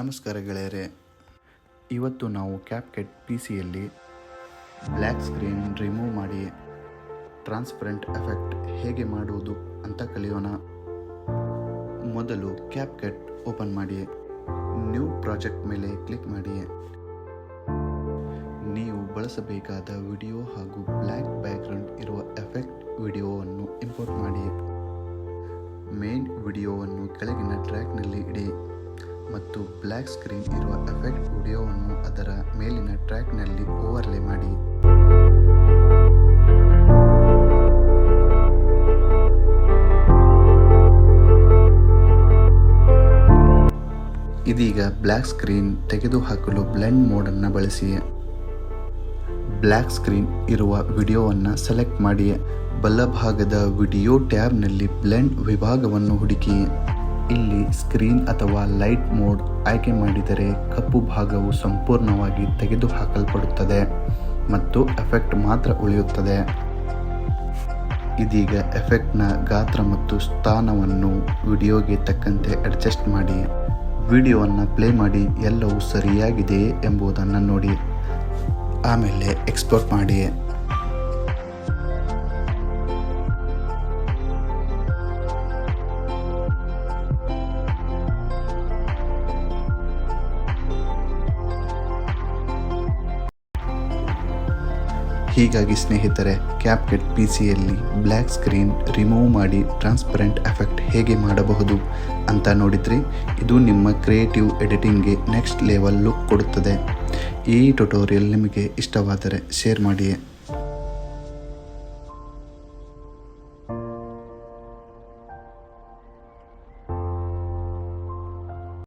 ನಮಸ್ಕಾರ ಗೆಳೆಯರೆ. ಇವತ್ತು ನಾವು ಕ್ಯಾಪ್ಕೆಟ್ ಪಿ ಸಿಯಲ್ಲಿ ಬ್ಲ್ಯಾಕ್ ಸ್ಕ್ರೀನ್ ರಿಮೂವ್ ಮಾಡಿ ಟ್ರಾನ್ಸ್ಪರೆಂಟ್ ಎಫೆಕ್ಟ್ ಹೇಗೆ ಮಾಡುವುದು ಅಂತ ಕಲಿಯೋಣ. ಮೊದಲು ಕ್ಯಾಪ್ಕೆಟ್ ಓಪನ್ ಮಾಡಿ ನ್ಯೂ ಪ್ರಾಜೆಕ್ಟ್ ಮೇಲೆ ಕ್ಲಿಕ್ ಮಾಡಿ. ನೀವು ಬಳಸಬೇಕಾದ ವಿಡಿಯೋ ಹಾಗೂ ಬ್ಲ್ಯಾಕ್ ಬ್ಯಾಕ್ಗ್ರೌಂಡ್ ಇರುವ ಎಫೆಕ್ಟ್ ವಿಡಿಯೋವನ್ನು ಇಂಪೋರ್ಟ್ ಮಾಡಿ. ಮೇನ್ ವಿಡಿಯೋವನ್ನು ಕೆಳಗಿನ ಟ್ರ್ಯಾಕ್ನಲ್ಲಿ ಇಡಿ. ಬ್ಲ್ಯಾಕ್ ಸ್ಕ್ರೀನ್ ಇರುವ ಎಫೆಕ್ಟ್ ವಿಡಿಯೋವನ್ನು ಅದರ ಮೇಲಿನ ಟ್ರ್ಯಾಕ್ನಲ್ಲಿ ಓವರ್ಲೇ ಮಾಡಿ. ಇದೀಗ ಬ್ಲ್ಯಾಕ್ ಸ್ಕ್ರೀನ್ ತೆಗೆದುಹಾಕಲು ಬ್ಲೆಂಡ್ ಮೋಡನ್ನು ಬಳಸಿ ಬ್ಲ್ಯಾಕ್ ಸ್ಕ್ರೀನ್ ಇರುವ ವಿಡಿಯೋವನ್ನು ಸೆಲೆಕ್ಟ್ ಮಾಡಿ ಬಲಭಾಗದ ವಿಡಿಯೋ ಟ್ಯಾಬ್ನಲ್ಲಿ ಬ್ಲೆಂಡ್ ವಿಭಾಗವನ್ನು ಹುಡುಕಿ ಇಲ್ಲಿ ಸ್ಕ್ರೀನ್ ಅಥವಾ ಲೈಟ್ ಮೋಡ್ ಆಯ್ಕೆ ಮಾಡಿದರೆ ಕಪ್ಪು ಭಾಗವು ಸಂಪೂರ್ಣವಾಗಿ ತೆಗೆದುಹಾಕಲ್ಪಡುತ್ತದೆ ಮತ್ತು ಎಫೆಕ್ಟ್ ಮಾತ್ರ ಉಳಿಯುತ್ತದೆ. ಇದೀಗ ಎಫೆಕ್ಟ್ನ ಗಾತ್ರ ಮತ್ತು ಸ್ಥಾನವನ್ನು ವಿಡಿಯೋಗೆ ತಕ್ಕಂತೆ ಅಡ್ಜಸ್ಟ್ ಮಾಡಿ. ವಿಡಿಯೋವನ್ನು ಪ್ಲೇ ಮಾಡಿ ಎಲ್ಲವೂ ಸರಿಯಾಗಿದೆಯೇ ಎಂಬುದನ್ನು ನೋಡಿ. ಆಮೇಲೆ ಎಕ್ಸ್ಪೋರ್ಟ್ ಮಾಡಿ. ಹೀಗಾಗಿ ಸ್ನೇಹಿತರೆ ಕ್ಯಾಪ್ಕೆಟ್ ಪಿ ಸಿಯಲ್ಲಿ ಬ್ಲ್ಯಾಕ್ ಸ್ಕ್ರೀನ್ ರಿಮೂವ್ ಮಾಡಿ ಟ್ರಾನ್ಸ್ಪರೆಂಟ್ ಎಫೆಕ್ಟ್ ಹೇಗೆ ಮಾಡಬಹುದು ಅಂತ ನೋಡಿದ್ರಿ. ಇದು ನಿಮ್ಮ ಕ್ರಿಯೇಟಿವ್ ಎಡಿಟಿಂಗ್ಗೆ ನೆಕ್ಸ್ಟ್ ಲೆವೆಲ್ ಲುಕ್ ಕೊಡುತ್ತದೆ. ಈ ಟ್ಯುಟೋರಿಯಲ್ ನಿಮಗೆ ಇಷ್ಟವಾದರೆ ಶೇರ್ ಮಾಡಿ